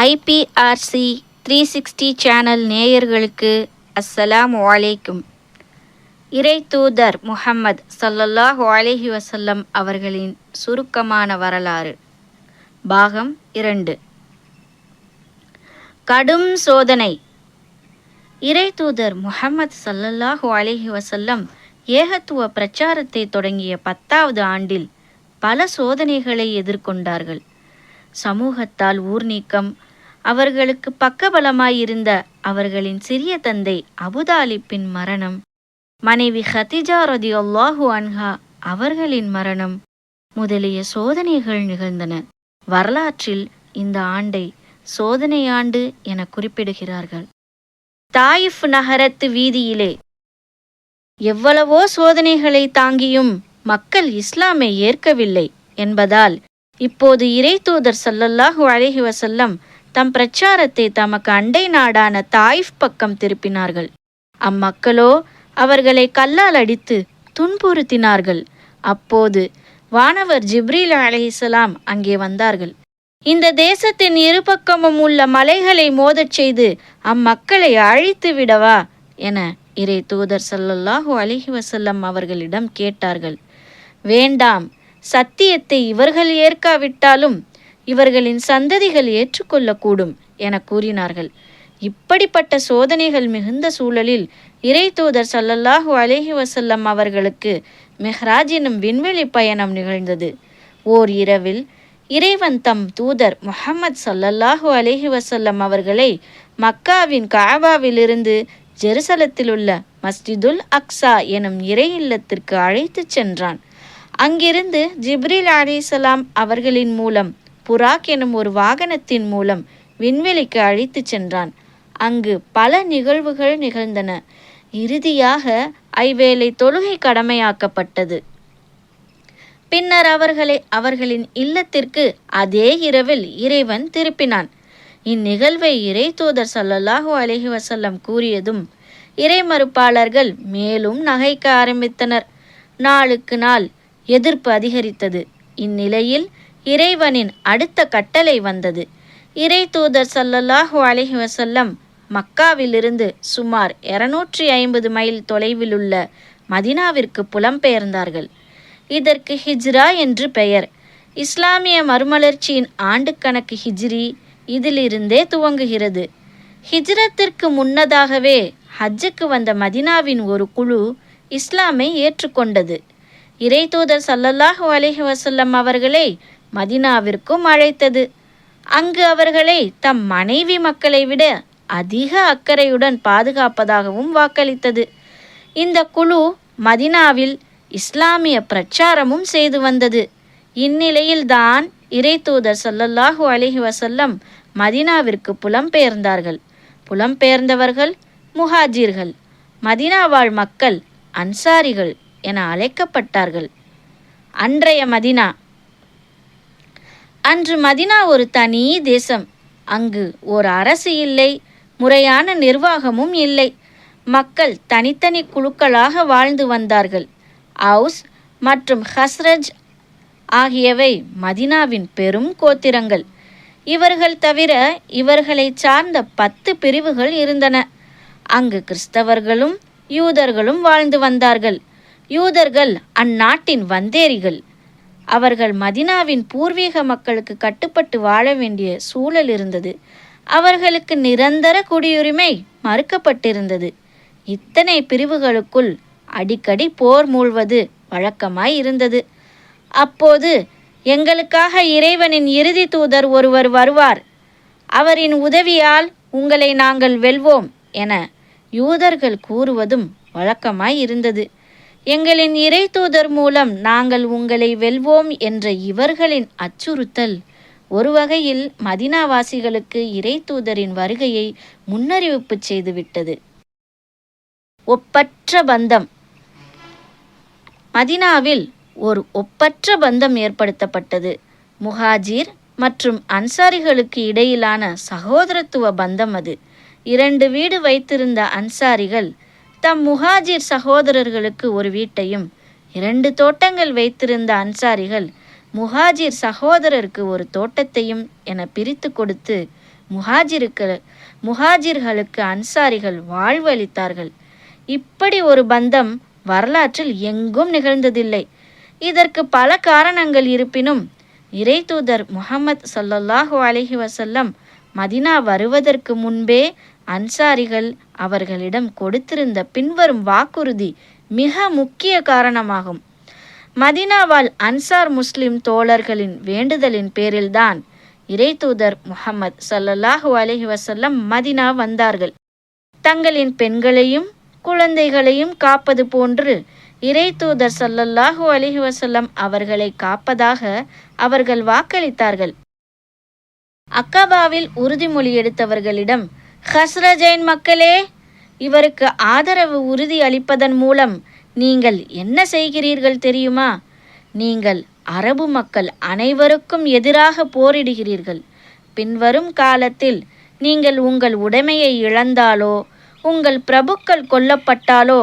IPRC three sixty channel நேயர்களுக்கு அஸ்ஸலாம் வலைக்கும் இறை தூதர் முஹம்மது சல்லல்லாஹ் அலஹி வசல்லம் அவர்களின் சுருக்கமான வரலாறு. பாகம் இரண்டு. கடும் சோதனை. இறை தூதர் முஹம்மது சல்லல்லாஹ் அலஹி வசல்லம் ஏகத்துவ பிரச்சாரத்தை தொடங்கிய பத்தாவது ஆண்டில் பல சோதனைகளை எதிர்கொண்டார்கள். சமூகத்தால் ஊர் நீக்கம். அவர்களுக்கு பக்கபலமாயிருந்த அவர்களின் சிறிய தந்தை அபுதாலிப்பின் மரணம். மனைவி ஹதிஜா ரதியுல்லாஹு அன்ஹா அவர்களின் மரணம். முதலிய சோதனைகள் நிகழ்ந்தன. வரலாற்றில் இந்த ஆண்டை சோதனை ஆண்டு என குறிப்பிடுகிறார்கள். தாயிஃப் நகரத்து வீதியிலே எவ்வளவோ சோதனைகளை தாங்கியும் மக்கள் இஸ்லாமை ஏற்கவில்லை என்பதால் இப்போது இறை தூதர் சல்லல்லாஹு அலைஹி வசல்லம் தம் பிரச்சாரத்தை தமக்கு அண்டை நாடான தாயிஃப் பக்கம் திருப்பினார்கள். அம்மக்களோ அவர்களை கல்லால் அடித்து துன்புறுத்தினார்கள். அப்போது வானவர் ஜிப்ரீல் அலைஹிசலாம் அங்கே வந்தார்கள். இந்த தேசத்தின் இருபக்கமும் உள்ள மலைகளை மோதச் செய்து அம்மக்களை அழித்து விடவா என இறை தூதர் சல்லல்லாஹு அலிஹி வசல்லம் அவர்களிடம் கேட்டார்கள். வேண்டாம் சத்தியத்தை இவர்கள் ஏற்காவிட்டாலும் இவர்களின் சந்ததிகள் ஏற்றுக்கொள்ளக்கூடும் என கூறினார்கள். இப்படிப்பட்ட சோதனைகள் மிகுந்த சூழலில் இறை தூதர் சல்லல்லாஹு அலேஹி வசல்லம் அவர்களுக்கு மெஹ்ராஜ் எனும் விண்வெளி பயணம் நிகழ்ந்தது. ஓர் இரவில் இறைவன் தம் தூதர் முஹம்மத் சல்லல்லாஹு அலேஹி வசல்லம் அவர்களை மக்காவின் காபாவிலிருந்து ஜெருசலத்தில் உள்ள மஸ்ஜிதுல் அக்ஸா எனும் இறை இல்லத்திற்கு அழைத்துச் சென்றான். அங்கிருந்து ஜிப்ரில் அலிசலாம் அவர்களின் மூலம் புராக் எனும் ஒரு வாகனத்தின் மூலம் விண்வெளிக்கு அழைத்துச் சென்றான். அங்கு பல நிகழ்வுகள் நிகழ்ந்தன. இறுதியாக ஐவேளை தொழுகை கடமையாக்கப்பட்டது. பின்னர் அவர்களை அவர்களின் இல்லத்திற்கு அதே இரவில் இறைவன் திருப்பினான். இந்நிகழ்வை இறை தூதர் சல்லல்லாஹூ அலஹி வசல்லம் கூறியதும் இறை மறுப்பாளர்கள் மேலும் நகைக்க ஆரம்பித்தனர். நாளுக்கு நாள் எதிர்ப்பு அதிகரித்தது. இந்நிலையில் இறைவனின் அடுத்த கட்டளை வந்தது. இறை தூதர் சல்லல்லாஹு அலஹி வசல்லம் மக்காவிலிருந்து சுமார் இருநூற்றி ஐம்பது மைல் தொலைவில் உள்ள மதினாவிற்கு புலம்பெயர்ந்தார்கள். இதற்கு ஹிஜ்ரா என்று பெயர். இஸ்லாமிய மறுமலர்ச்சியின் ஆண்டுக்கணக்கு ஹிஜ்ரி இதிலிருந்தே துவங்குகிறது. ஹிஜ்ரத்திற்கு முன்னதாகவே ஹஜ்ஜுக்கு வந்த மதினாவின் ஒரு குழு இஸ்லாமை ஏற்றுக்கொண்டது. இறை தூதர் சல்லல்லாஹு அலிஹி வசல்லம் அவர்களை மதினாவிற்கும் அழைத்தது. அங்கு அவர்களை தம் மனைவி மக்களை விட அதிக அக்கறையுடன் பாதுகாப்பதாகவும் வாக்களித்தது. இந்த குழு மதினாவில் இஸ்லாமிய பிரச்சாரமும் செய்து வந்தது. இந்நிலையில்தான் இறை தூதர் சல்லல்லாஹு அலிஹி வசல்லம் மதினாவிற்கு புலம்பெயர்ந்தார்கள். புலம்பெயர்ந்தவர்கள் முஹாஜிர்கள் மதினாவாழ் மக்கள் அன்சாரிகள் என அழைக்கப்பட்டார்கள். அன்றைய மதினா. அன்று மதினா ஒரு தனி தேசம். அங்கு ஒரு அரசு இல்லை முறையான நிர்வாகமும் இல்லை. மக்கள் தனித்தனி குழுக்களாக வாழ்ந்து வந்தார்கள். அவுஸ் மற்றும் ஹஸ்ரஜ் ஆகியவை மதினாவின் பெரும் கோத்திரங்கள். இவர்கள் தவிர இவர்களை சார்ந்த பத்து பிரிவுகள் இருந்தன. அங்கு கிறிஸ்தவர்களும் யூதர்களும் வாழ்ந்து வந்தார்கள். யூதர்கள் அந்நாட்டின் வந்தேரிகள். அவர்கள் மதினாவின் பூர்வீக மக்களுக்கு கட்டுப்பட்டு வாழ வேண்டிய சூழல் இருந்தது. அவர்களுக்கு நிரந்தர குடியுரிமை மறுக்கப்பட்டிருந்தது. இத்தனை பிரிவுகளுக்குள் அடிக்கடி போர் மூழ்வது வழக்கமாய் இருந்தது. அப்போது எங்களுக்காக இறைவனின் இறுதி தூதர் ஒருவர் வருவார். அவரின் உதவியால் உங்களை நாங்கள் வெல்வோம் என யூதர்கள் கூறுவதும் வழக்கமாய் இருந்தது. எங்களின் இறை தூதர் மூலம் நாங்கள் உங்களை வெல்வோம் என்ற இவர்களின் அச்சுறுத்தல். ஒரு வகையில் மதினாவாசிகளுக்கு இறை தூதரின் வருகையை முன்னறிவிப்பு செய்துவிட்டது. ஒப்பற்ற பந்தம். மதினாவில் ஒரு ஒப்பற்ற பந்தம் ஏற்படுத்தப்பட்டது. முஹாஜிர் மற்றும் அன்சாரிகளுக்கு இடையிலான சகோதரத்துவ பந்தம் அது. இரண்டு வீடு வைத்திருந்த அன்சாரிகள் தம் முஹாஜிர் சகோதரர்களுக்கு ஒரு வீட்டையும் இரண்டு தோட்டங்கள் வைத்திருந்த அன்சாரிகள் முஹாஜிர் சகோதரருக்கு ஒரு தோட்டத்தையும் என பிரித்து கொடுத்து முஹாஜிருக்கு முஹாஜிர்களுக்கு அன்சாரிகள் வாழ்வு அளித்தார்கள் இப்படி ஒரு பந்தம் வரலாற்றில் எங்கும் நிகழ்ந்ததில்லை. இதற்கு பல காரணங்கள் இருப்பினும் இறைதூதர் முகமது சல்லல்லாஹு அலஹி வசல்லம் மதினா வருவதற்கு முன்பே அன்சாரிகள் அவர்களிடம் கொடுத்திருந்த பின்வரும் வாக்குறுதி மிக முக்கிய காரணமாகும். மதினாவால் அன்சார் முஸ்லிம் தோழர்களின் வேண்டுதலின் பேரில்தான் இறைதூதர் முகமது சல்லல்லாஹு அலஹி வசல்லம் மதினா வந்தார்கள். தங்களின் பெண்களையும் குழந்தைகளையும் காப்பது போன்று இறைதூதர் சல்லல்லாஹு அலஹி வசல்லம் அவர்களை காப்பதாக அவர்கள் வாக்களித்தார்கள். அக்கபாவில் உறுதிமொழி எடுத்தவர்களிடம் ஹஸ்ரஜைன் மக்களே இவருக்கு ஆதரவு உறுதி அளிப்பதன் மூலம் நீங்கள் என்ன செய்கிறீர்கள் தெரியுமா? நீங்கள் அரபு மக்கள் அனைவருக்கும் எதிராக போரிடுகிறீர்கள். பின்வரும் காலத்தில் நீங்கள் உங்கள் உடைமையை இழந்தாலோ உங்கள் பிரபுக்கள் கொல்லப்பட்டாலோ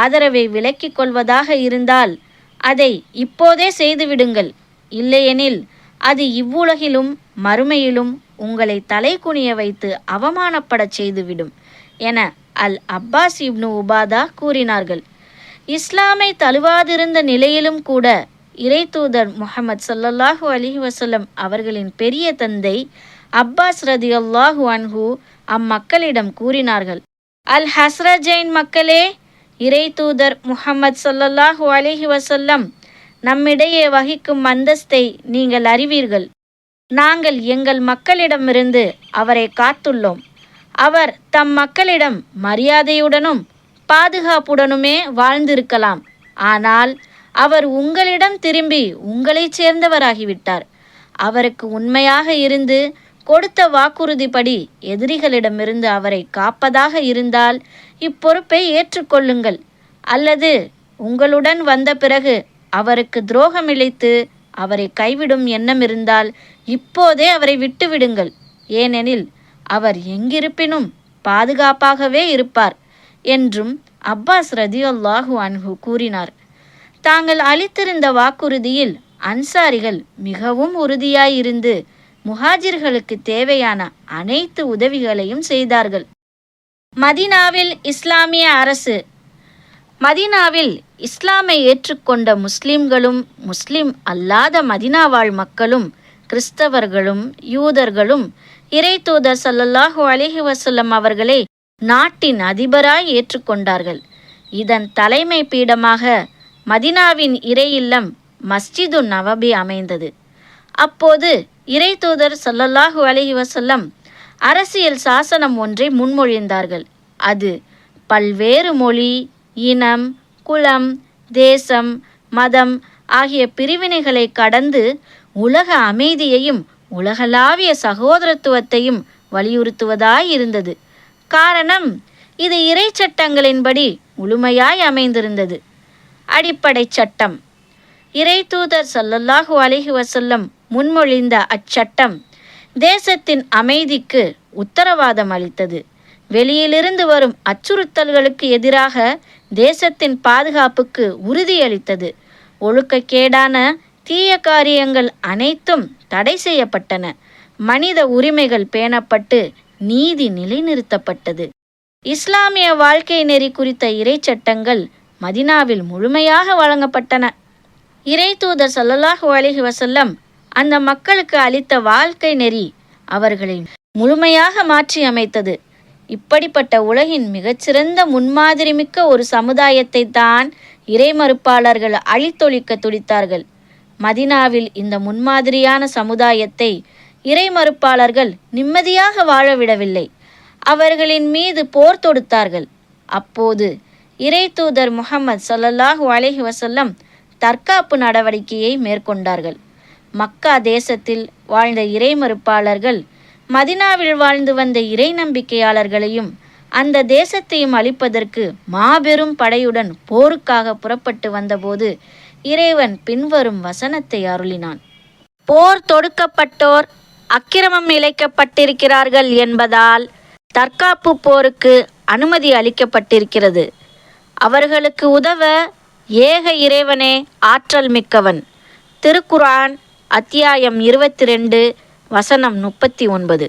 ஆதரவை விலக்கிக் கொள்வதாக இருந்தால் அதை இப்போதே செய்துவிடுங்கள். இல்லையெனில் அது இவ்வுலகிலும் மறுமையிலும் உங்களை தலை குனிய வைத்து அவமானப்படச் செய்துவிடும் என அல் அப்பாஸ் இப்னு உபாதா கூறினார்கள். இஸ்லாமை தழுவாதிருந்த நிலையிலும் கூட இறைத்தூதர் முகமது சல்லல்லாஹு அலி வசல்லம் அவர்களின் பெரிய தந்தை அப்பாஸ் ரதி அல்லாஹு அன்ஹு அம்மக்களிடம் கூறினார்கள். அல் ஹஸ்ரஜைன் மக்களே இறை தூதர் முகமது சல்லல்லாஹு அலிஹி வசல்லம் நம்மிடையே வகிக்கும் அந்தஸ்தை நீங்கள் அறிவீர்கள். நாங்கள் எங்கள் மக்களிடமிருந்து அவரை காத்துள்ளோம். அவர் தம் மக்களிடம் மரியாதையுடனும் பாதுகாப்புடனுமே வாழ்ந்திருக்கலாம். ஆனால் அவர் உங்களிடம் திரும்பி உங்களைச் சேர்ந்தவராகிவிட்டார். அவருக்கு உண்மையாக இருந்து கொடுத்த வாக்குறுதிப்படி எதிரிகளிடமிருந்து அவரை காப்பதாக இருந்தால் இப்பொறுப்பை ஏற்றுக்கொள்ளுங்கள். அல்லது உங்களுடன் வந்த பிறகு அவருக்கு துரோகம் இழைத்து அவரை கைவிடும் எண்ணம் இருந்தால் இப்போதே அவரை விட்டுவிடுங்கள். ஏனெனில் அவர் எங்கிருப்பினும் பாதுகாப்பாகவே இருப்பார் என்றும் அப்பாஸ் ரதியுல்லாஹு அன்ஹு கூறினார். தாங்கள் அளித்திருந்த வாக்குறுதியில் அன்சாரிகள் மிகவும் உறுதியாயிருந்து முஹாஜிர்களுக்கு தேவையான அனைத்து உதவிகளையும் செய்தார்கள். மதினாவில் இஸ்லாமிய அரசு மதினாவில் இஸ்லாமை ஏற்றுக்கொண்ட முஸ்லிம்களும் முஸ்லிம் அல்லாத மதினாவாழ் மக்களும் கிறிஸ்தவர்களும் யூதர்களும் இறை தூதர் சல்லல்லாஹு அலிஹி வசல்லம் அவர்களை நாட்டின் அதிபராய் ஏற்றுக்கொண்டார்கள். இதன் தலைமை பீடமாக மதினாவின் இறை இல்லம் மஸ்ஜிது நவபி அமைந்தது. அப்போது இறை தூதர் சல்லல்லாஹு அலஹி வசல்லம் அரசியல் சாசனம் ஒன்றை முன்மொழிந்தார்கள். அது பல்வேறு மொழி இனம் குலம் தேசம் மதம் ஆகிய பிரிவினைகளை கடந்து உலக அமைதியையும் உலகளாவிய சகோதரத்துவத்தையும் வலியுறுத்துவதாயிருந்தது. காரணம் இது இறை சட்டங்களின்படி முழுமையாய் அமைந்திருந்தது. அடிப்படை சட்டம். இறை தூதர் சல்லல்லாஹு அலிஹி வசல்லம் முன்மொழிந்த அச்சட்டம் தேசத்தின் அமைதிக்கு உத்தரவாதம் அளித்தது. வெளியிலிருந்து வரும் அச்சுறுத்தல்களுக்கு எதிராக தேசத்தின் பாதுகாப்புக்கு உறுதியளித்தது. ஒழுக்கக்கேடான தீய காரியங்கள் அனைத்தும் தடை செய்யப்பட்டன. மனித உரிமைகள் பேணப்பட்டு நீதி நிலைநிறுத்தப்பட்டது. இஸ்லாமிய வாழ்க்கை நெறி குறித்த இறைச்சட்டங்கள் மதினாவில் முழுமையாக வழங்கப்பட்டன. இறை தூதர் சல்லல்லாஹு அலிஹி வசல்லம் அந்த மக்களுக்கு அளித்த வாழ்க்கை நெறி அவர்களை முழுமையாக மாற்றி அமைத்தது இப்படிப்பட்ட உலகின் மிகச்சிறந்த முன்மாதிரி மிக்க ஒரு சமுதாயத்தை தான் இறைமறுப்பாளர்கள் அழித்தொழிக்க துடித்தார்கள். மதினாவில் இந்த முன்மாதிரியான சமுதாயத்தை இறைமறுப்பாளர்கள் நிம்மதியாக வாழவிடவில்லை. அவர்களின் மீது போர் தொடுத்தார்கள். அப்போது இறை தூதர் முகமது சல்லல்லாஹு அலஹி வசல்லம் தற்காப்பு நடவடிக்கையை மேற்கொண்டார்கள். மக்கா தேசத்தில் வாழ்ந்த இறைமறுப்பாளர்கள் மதினாவில் வாழ்ந்து வந்த இறை நம்பிக்கையாளர்களையும் அந்த தேசத்தையும் அழிப்பதற்கு மாபெரும் படையுடன் போருக்காக புறப்பட்டு வந்தபோது இறைவன் பின்வரும் வசனத்தை அருளினான். போர் தொடுக்கப்பட்டோர் அக்கிரமம் இழைக்கப்பட்டிருக்கிறார்கள் என்பதால் தற்காப்பு போருக்கு அனுமதி அளிக்கப்பட்டிருக்கிறது. அவர்களுக்கு உதவ ஏக இறைவனே ஆற்றல் மிக்கவன். திருக்குரான் அத்தியாயம் இருபத்தி ரெண்டு வசனம் முப்பத்தி ஒன்பது.